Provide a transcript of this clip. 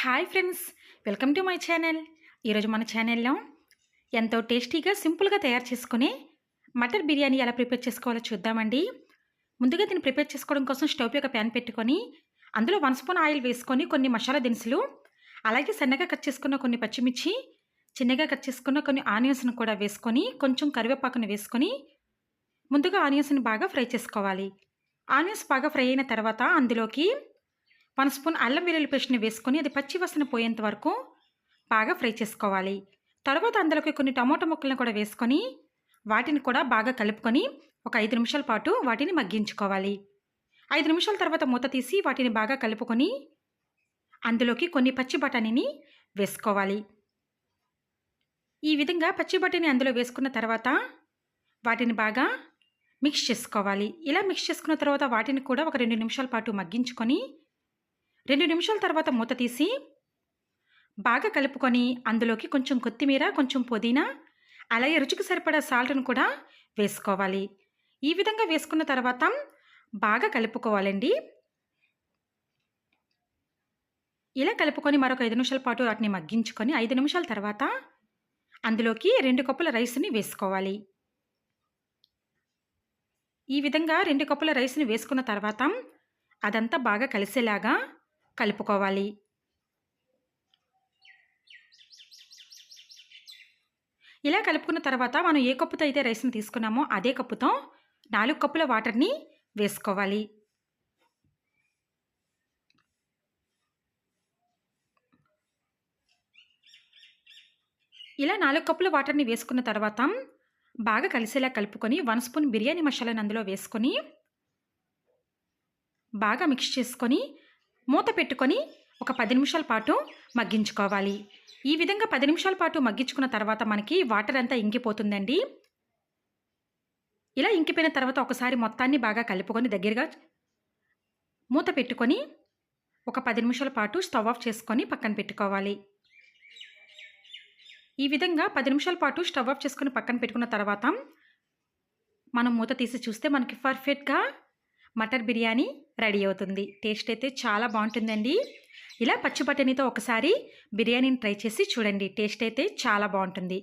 Hi friends welcome to my channel. ఈరోజు మన ఛానల్లో ఎంతో టేస్టీగా సింపుల్గా తయారు చేసుకునే మటర్ బిర్యానీ ఎలా ప్రిపేర్ చేసుకోవాలో చూద్దామండి. ముందుగా దీన్ని ప్రిపేర్ చేసుకోవడం కోసం స్టవ్ యొక్క ప్యాన్ పెట్టుకొని అందులో వన్ స్పూన్ ఆయిల్ వేసుకొని కొన్ని మసాలా దినుసులు అలాగే సన్నగా కట్ చేసుకున్న కొన్ని పచ్చిమిర్చి చిన్నగా కట్ చేసుకున్న కొన్ని ఆనియన్స్ను కూడా వేసుకొని కొంచెం కరివేపాకును వేసుకొని ముందుగా ఆనియన్స్ని బాగా ఫ్రై చేసుకోవాలి. ఆనియన్స్ బాగా ఫ్రై అయిన తర్వాత అందులోకి వన్ స్పూన్ అల్లం వెల్లుల్లి పేస్ట్ని వేసుకొని అది పచ్చి వసన పోయేంత వరకు బాగా ఫ్రై చేసుకోవాలి. తర్వాత అందులోకి కొన్ని టమోటా ముక్కలను కూడా వేసుకొని వాటిని కూడా బాగా కలుపుకొని ఒక ఐదు నిమిషాల పాటు వాటిని మగ్గించుకోవాలి. ఐదు నిమిషాల తర్వాత మూత తీసి వాటిని బాగా కలుపుకొని అందులోకి కొన్ని పచ్చి బఠానీని వేసుకోవాలి. ఈ విధంగా పచ్చి బఠానీ అందులో వేసుకున్న తర్వాత వాటిని బాగా మిక్స్ చేసుకోవాలి. ఇలా మిక్స్ చేసుకున్న తర్వాత వాటిని కూడా ఒక రెండు నిమిషాల పాటు మగ్గించుకొని రెండు నిమిషాల తర్వాత మూత తీసి బాగా కలుపుకొని అందులోకి కొంచెం కొత్తిమీర కొంచెం పుదీనా అలాగే రుచికి సరిపడా సాల్ట్ను కూడా వేసుకోవాలి. ఈ విధంగా వేసుకున్న తర్వాత బాగా కలుపుకోవాలండి. ఇలా కలుపుకొని మరొక ఐదు నిమిషాల పాటు వాటిని మగ్గించుకొని ఐదు నిమిషాల తర్వాత అందులోకి రెండు కప్పుల రైస్ని వేసుకోవాలి. ఈ విధంగా రెండు కప్పుల రైస్ని వేసుకున్న తర్వాత అదంతా బాగా కలిసేలాగా కలుపుకోవాలి. ఇలా కలుపుకున్న తర్వాత మనం ఏ కప్పుతో అయితే రైస్ని తీసుకున్నామో అదే కప్పుతో నాలుగు కప్పుల వాటర్ని వేసుకోవాలి. ఇలా నాలుగు కప్పుల వాటర్ని వేసుకున్న తర్వాత బాగా కలిసేలా కలుపుకొని వన్ స్పూన్ బిర్యానీ మసాలాను అందులో వేసుకొని బాగా మిక్స్ చేసుకొని మూత పెట్టుకొని ఒక పది నిమిషాల పాటు మగ్గించుకోవాలి. ఈ విధంగా పది నిమిషాల పాటు మగ్గించుకున్న తర్వాత మనకి వాటర్ అంతా ఇంకిపోతుందండి. ఇలా ఇంకిపోయిన తర్వాత ఒకసారి మొత్తాన్ని బాగా కలుపుకొని దగ్గరగా మూత పెట్టుకొని ఒక పది నిమిషాల పాటు స్టవ్ ఆఫ్ చేసుకొని పక్కన పెట్టుకోవాలి. ఈ విధంగా పది నిమిషాల పాటు స్టవ్ ఆఫ్ చేసుకొని పక్కన పెట్టుకున్న తర్వాత మనం మూత తీసి చూస్తే మనకి పర్ఫెక్ట్గా మటర్ బిర్యానీ రెడీ అవుతుంది. టేస్ట్ అయితే చాలా బాగుంటుందండి. ఇలా పచ్చి బఠానీతో ఒకసారి బిర్యానీని ట్రై చేసి చూడండి. టేస్ట్ అయితే చాలా బాగుంటుంది.